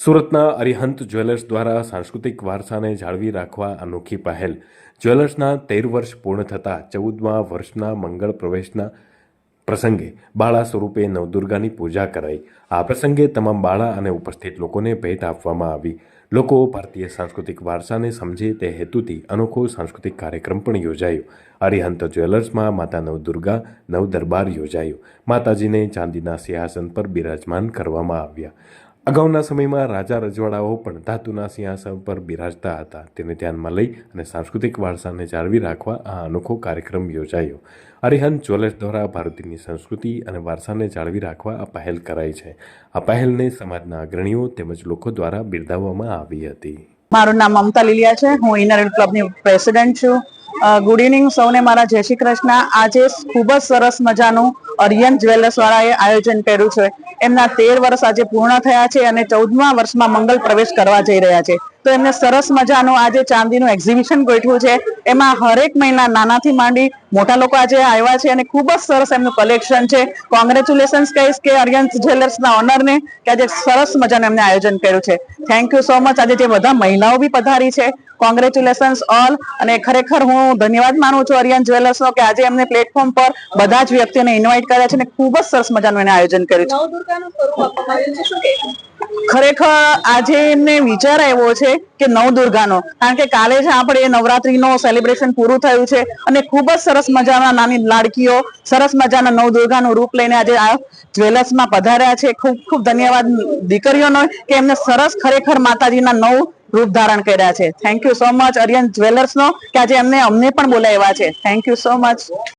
સુરતના અરિહંત જ્વેલર્સ દ્વારા સાંસ્કૃતિક વારસાને જાળવી રાખવા અનોખી પહેલ. જ્વેલર્સના તેર વર્ષ પૂર્ણ થતાં ચૌદમા વર્ષના મંગળ પ્રવેશના પ્રસંગે બાળા સ્વરૂપે નવદુર્ગાની પૂજા કરાઈ. આ પ્રસંગે તમામ બાળા અને ઉપસ્થિત લોકોને ભેટ આપવામાં આવી. લોકો ભારતીય સાંસ્કૃતિક વારસાને સમજે તે હેતુથી અનોખો સાંસ્કૃતિક કાર્યક્રમ પણ યોજાયો. અરિહંત જ્વેલર્સમાં માતા નવદુર્ગા નવદરબાર યોજાયો. માતાજીને ચાંદીના સિંહાસન પર બિરાજમાન કરવામાં આવ્યા. અગાઉના સમયમાં રાજા રજવાડાઓ પણ ધાતુના સિંહાસન પર બિરાજતા હતા. તેને ધ્યાનમાં લઈ અને સાંસ્કૃતિક વારસાને જાળવી રાખવા આ અનોખો કાર્યક્રમ યોજાયો. અરિહંત જ્વેલર્સ દ્વારા ભારતીયની સંસ્કૃતિ અને વારસાને જાળવી રાખવા આ પહેલ કરાઈ છે. આ પહેલને સમાજના અગ્રણીઓ તેમજ લોકો દ્વારા બિરદાવવામાં આવી હતી. મારું નામ મમતા લીલિયા છે. હું ઇનર ક્લબની પ્રેસિડેન્ટ છું. ગુડ ઇવનિંગ સૌને મારા જય શ્રી કૃષ્ણ. આજે ખૂબ જ સરસ મજાનું અરિયન જ્વેલર્સ વાળાએ આયોજન કર્યું છે. એમના તેર વર્ષ આજે પૂર્ણ થયા છે અને ચૌદમા વર્ષમાં મંગલ પ્રવેશ કરવા જઈ રહ્યા છે. તો એમને સરસ મજાનું આજે ચાંદીનું એક્ઝિબિશન ગોઠવ્યું છે. એમાં હરેક મહિના નાનાથી માંડી મોટા લોકો આજે આવ્યા છે અને ખૂબ જ સરસ એમનું કલેક્શન છે. કોંગ્રેચ્યુલેશન્સ કહીશ કે અરિયન્સ જ્વેલર્સના ઓનરને કે આજે સરસ મજાનું એમને આયોજન કર્યું છે. થેન્ક યુ સો મચ આજે જે બધા મહિલાઓ બી પધારી છે. કોંગ્રેચ્યુલેશન્સ ઓલ અને ખરેખર હું ધન્યવાદ માનું છું અરિયન જ્વેલર્સનો કે આજે એમને પ્લેટફોર્મ પર બધા જ વ્યક્તિઓને ઇન્વાઇટ કર્યા છે ને ખૂબ જ સરસ મજાનું એને આયોજન કર્યું છે. ખરેખર આજે એમને વિચાર આવ્યો છે કે નવ દુર્ગાનો કારણ કે કાલે જ આપણે નવરાત્રીનો સેલિબ્રેશન પૂરું થયું છે અને ખૂબ જ સરસ મજાના નાની લાડકીઓ સરસ મજાના નવ દુર્ગાનું રૂપ લઈને આજે આ જ્વેલર્સમાં પધાર્યા છે. ખૂબ ખૂબ ધન્યવાદ દીકરીઓનો કે એમને સરસ ખરેખર માતાજીના નવ રૂપ ધારણ કર્યા છે. Thank you so much Ariyan જ્વેલર્સનો કે આજે એમને અમને પણ બોલાવ્યા છે. Thank you so much